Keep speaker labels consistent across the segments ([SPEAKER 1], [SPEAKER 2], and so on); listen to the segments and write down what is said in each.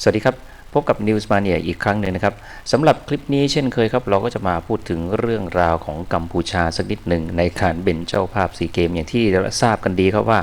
[SPEAKER 1] สวัสดีครับ พบกับ News Mania อีกครั้งหนึ่งนะครับสำหรับคลิปนี้เช่นเคยครับ เราก็จะมาพูดถึงเรื่องราวของกัมพูชาสักนิดหนึ่งในการเป็นเจ้าภาพซีเกมอย่างที่เราทราบกันดีครับว่า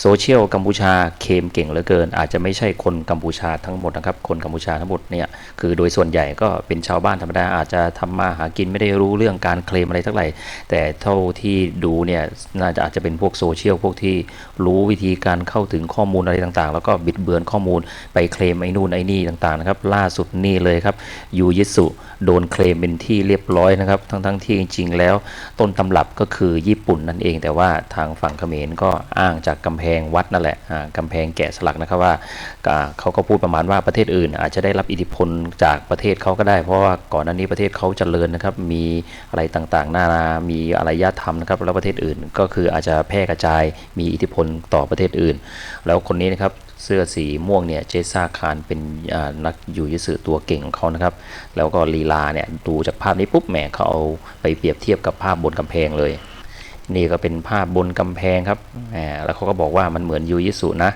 [SPEAKER 1] โซเชียลกัมพูชาเคมเก่งเหลือเกิน อาจจะไม่ใช่คนกัมพูชาทั้งหมดนะครับ คนกัมพูชาทั้งหมดเนี่ยคือโดยส่วนใหญ่ก็เป็นชาวบ้านธรรมดาอาจจะทำมาหากินไม่ได้รู้เรื่องการเคลมอะไรเท่าไหร่ แต่เท่าที่ดูเนี่ยน่าจะอาจจะเป็นพวกโซเชียลพวกที่รู้วิธีการเข้าถึงข้อมูลอะไรต่างๆ แล้วก็บิดเบือนข้อมูลไปเคลมไอ้นู่นไอ้นี่ต่างๆนะครับล่าสุดนี่เลยครับยูยิสุโดนเคลมเป็นที่เรียบร้อยนะครับ ทั้งๆที่จริง ๆ แล้ว ต้นตำรับก็คือญี่ปุ่นนั่นเอง แต่ว่าทางฝั่งเขมรก็อ้างจากกำแพงวัดนั่นแหละอ่ากำแพงแกะสลักนะครับว่าอ่าเขาก็พูดประมาณว่าประเทศอื่น อาจจะได้รับอิทธิพลจากประเทศเขาก็ได้ เพราะว่าก่อนหน้านี้ประเทศเขาเจริญนะครับ มีอะไรต่างๆนานามีอารยธรรมนะครับแล้วประเทศอื่นก็คืออาจจะแพร่กระจายมีอิทธิพลต่อประเทศอื่น แล้วคนนี้นะครับ เสื้อสีม่วงเนี่ยเจซ่าคารเป็นนักยูยิสึตัวเก่งของเขานะครับ แล้วก็ลีลาเนี่ยดูจากภาพนี้ปุ๊บแหมเขาเอาไปเปรียบเทียบกับภาพบนกำแพงเลย นี่ก็เป็นภาพบนกำแพงครับแล้วเขาก็บอกว่ามันเหมือนยูยิสึนะ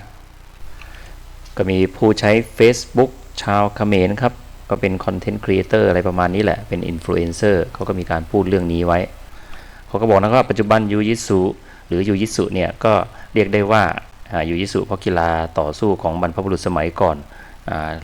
[SPEAKER 1] ก็มีผู้ใช้ Facebook ชาวเขมรครับ ก็เป็นคอนเทนต์ครีเอเตอร์อะไรประมาณนี้แหละ เป็นอินฟลูเอนเซอร์เขาก็มีการพูดเรื่องนี้ไว้ เขาก็บอกนะครับว่าปัจจุบันยูยิสุหรือยูยิสุเนี่ยก็เรียกได้ว่า อยู่ยิสุเพราะกีฬาต่อสู้ของบรรพบุรุษสมัยก่อน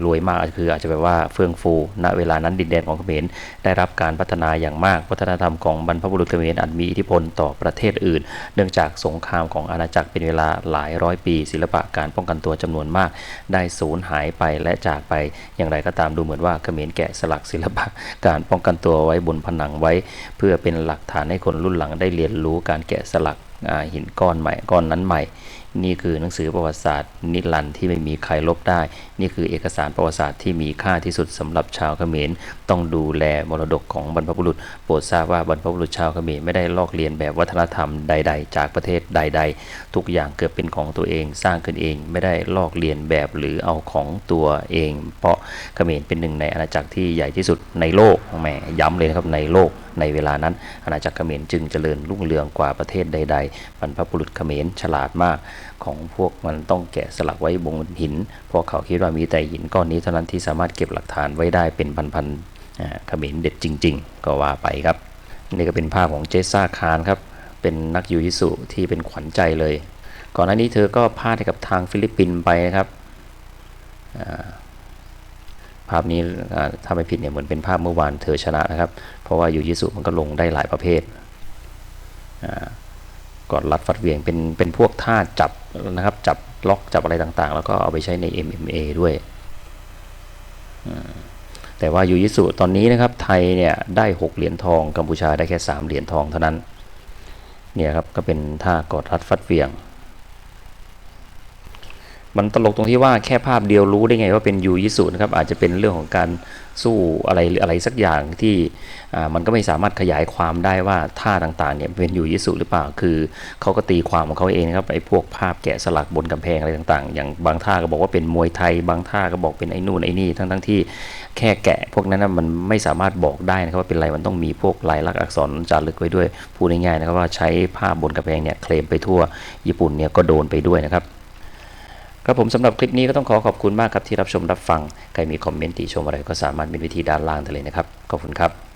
[SPEAKER 1] รวยมากคืออาจจะแบบว่าเฟื่องฟู ณ เวลานั้นดินแดนของเขมรได้รับการพัฒนาอย่างมาก วัฒนธรรมของบรรพบุรุษเขมรอาจมีอิทธิพลต่อประเทศอื่น เนื่องจากสงครามของอาณาจักรเป็นเวลาหลายร้อยปี ศิลปะการป้องกันตัวจำนวนมาก ได้สูญหายไปและจากไป อย่างไรก็ตามดูเหมือนว่าเขมรแกะสลักศิลปะการป้องกันตัวไว้บนผนังไว้ เพื่อเป็นหลักฐานให้คนรุ่นหลังได้เรียนรู้การแกะสลัก หินก้อนใหม่ก้อนนั้นใหม่ นี่คือหนังสือประวัติศาสตร์ นิรันดร์ที่ไม่มีใครลบได้ นี่คือเอกสารประวัติศาสตร์ที่มีค่าที่สุดสำหรับชาวเขมรต้องดูแลมรดกของบรรพบุรุษ โปรดทราบว่าบรรพบุรุษชาวเขมรไม่ได้ลอกเลียนแบบวัฒนธรรมใด ๆ จากประเทศใด ๆ ทุกอย่างเกิดเป็นของตัวเอง สร้างขึ้นเองไม่ได้ลอกเลียนแบบหรือเอาของตัวเอง เพราะเขมรเป็นหนึ่งในอาณาจักรที่ใหญ่ที่สุดในโลกแหมย้ำเลยนะครับในโลกในเวลานั้น อาณาจักรเขมรจึงเจริญรุ่งเรืองกว่าประเทศใด ๆ บรรพบุรุษเขมรฉลาดมาก ของพวกมันต้องแกะสลักไว้บนหินพราะเขาคิดว่ามีแต่หินก้อนนี้เท่านั้นที่สามารถเก็บหลักฐานไว้ได้เป็นพันๆเขมรเด็ดจริง ๆ ก็ว่าไปครับ นี่ก็เป็นภาพของเจสซ่าคารครับ เป็นนักยูยิสุที่เป็นขวัญใจเลย ก่อนหน้านี้เธอก็พาดกับทางฟิลิปปินส์ไปนะครับ ภาพนี้ถ้าไม่ผิดเนี่ยเหมือนเป็นภาพเมื่อวานเธอชนะนะครับ เพราะว่ายูยิสุมันก็ลงได้หลายประเภทกอดรัดฟัดเวียงเป็นเป็นพวกท่าจับนะครับจับล็อกจับอะไรต่างๆ แล้วก็เอาไปใช้ใน MMA ด้วย แต่ว่ายูยิสุตอนนี้นะครับไทยเนี่ยได้ 6 เหรียญทองกัมพูชาได้แค่ 3 เหรียญทองเท่านั้นเนี่ยครับก็เป็นท่ากอดรัดฟัดเวียง มันตลกตรงที่ว่าแค่ภาพเดียวรู้ได้ไงว่าเป็นยูยิสุนะครับอาจจะเป็นเรื่องของการสู้อะไรหรืออะไรสักอย่างที่มันก็ไม่สามารถขยายความได้ว่าท่าต่างๆเนี่ยเป็นยูยิสุหรือเปล่าคือเขาก็ตีความของเขาเองครับไอ้พวกภาพแกะสลักบนกำแพงอะไรต่างๆ อย่างบางท่าก็บอกว่าเป็นมวยไทย บางท่าก็บอกเป็นไอ้นู่นไอ้นี่ทั้งๆที่แค่แกะ พวกนั้นนะมันไม่สามารถบอกได้นะครับว่าเป็นอะไรมันต้องมีพวกลายลักษณ์อักษรจารึกไว้ด้วยพูดง่ายๆนะครับว่าใช้ภาพบนกำแพงเนี่ยเคลมไปทั่วญี่ปุ่นเนี่ยก็โดนไปด้วยนะครับ ครับผมสำหรับคลิปนี้ก็ต้องขอขอบคุณมากครับที่รับชมรับฟัง ใครมีคอมเมนต์ติชมอะไรก็สามารถมีวิธีด้านล่างได้เลยนะครับ ขอบคุณครับ